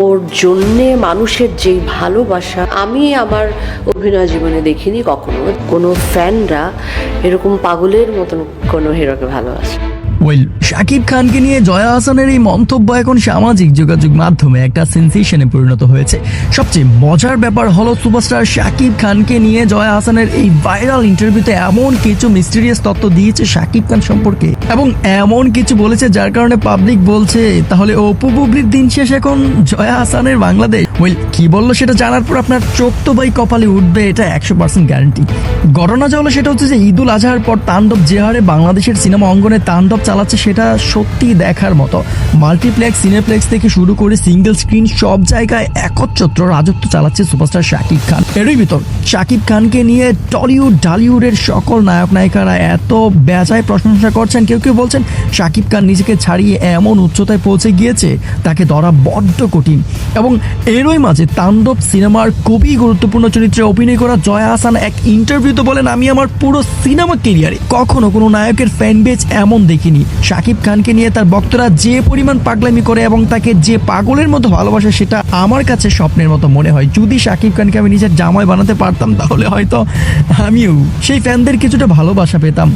ওর জন্যে মানুষের যে ভালোবাসা, আমি আমার অভিনয় জীবনে দেখিনি কখনো। কোনো ফ্যানরা এরকম পাগলের মতন কোনো হিরোকে ভালোবাসে। ওয়েল শাকিব খানকে নিয়ে জয়া হাসানের এই মন্তব্য এখন সামাজিক যোগাযোগ মাধ্যমে একটা সেন্সেশনে পরিণত হয়েছে। সবচেয়ে মজার ব্যাপার হলো সুপারস্টার শাকিব খানকে নিয়ে জয়া হাসানের এই ভাইরাল ইন্টারভিউতে এমন কিছু মিস্টেরিয়াস তথ্য দিয়েছে শাকিব খান সম্পর্কে। এবং এমন কিছু বলেছে যার কারণে পাবলিক বলছে, তাহলে অপু দিন শেষ এখন জয়া হাসানের বাংলাদেশ? ওয়েল কি বলল সেটা জানার পর আপনার চোখ তো ভাই কপালে উঠবে, এটা একশো পার্সেন্ট গ্যারান্টি ঘটনা যা হলো সেটা হচ্ছে যে ঈদুল আজহার পর তাণ্ডব যে হারে বাংলাদেশের সিনেমা অঙ্গনে তাণ্ডব চালাচ্ছে সেটা সত্যি দেখার মতো। মাল্টিপ্লেক্স, সিনেপ্লেক্স থেকে শুরু করে সিঙ্গেল স্ক্রিন সব জায়গায় একচ্ছত্র রাজত্ব চালাচ্ছে সুপারস্টার শাকিব খান। এরই ভিতর শাকিব খানকে নিয়ে টলিউড ডালিউডের সকল নায়ক নায়িকারা এত বেজায় প্রশংসা করছেন, কেউ কেউ বলছেন শাকিব খান নিজেকে ছাড়িয়ে এমন উচ্চতায় পৌঁছে গিয়েছে, তাকে ধরা বড্ড কঠিন। এবং এরই মাঝে তাণ্ডব সিনেমার খুবই গুরুত্বপূর্ণ চরিত্রে অভিনয় করা জয়া হাসান এক ইন্টারভিউতে বলেন, আমি আমার পুরো সিনেমা কেরিয়ারে কখনো কোনো নায়কের ফ্যান বেজ এমন দেখিনি। শাকিব খানকে নিয়ে তার ভক্তরা যে পরিমাণ পাগলামি করে এবং তাকে যে পাগলের মতো ভালোবাসে, সেটা আমার কাছে স্বপ্নের মতো মনে হয়। যদি শাকিব খানকে আমি নিজের জামাই বানাতে পারতাম, তাহলে হয়তো আমিও সেই ফ্যানদের কিছুটা ভালোবাসা পেতাম।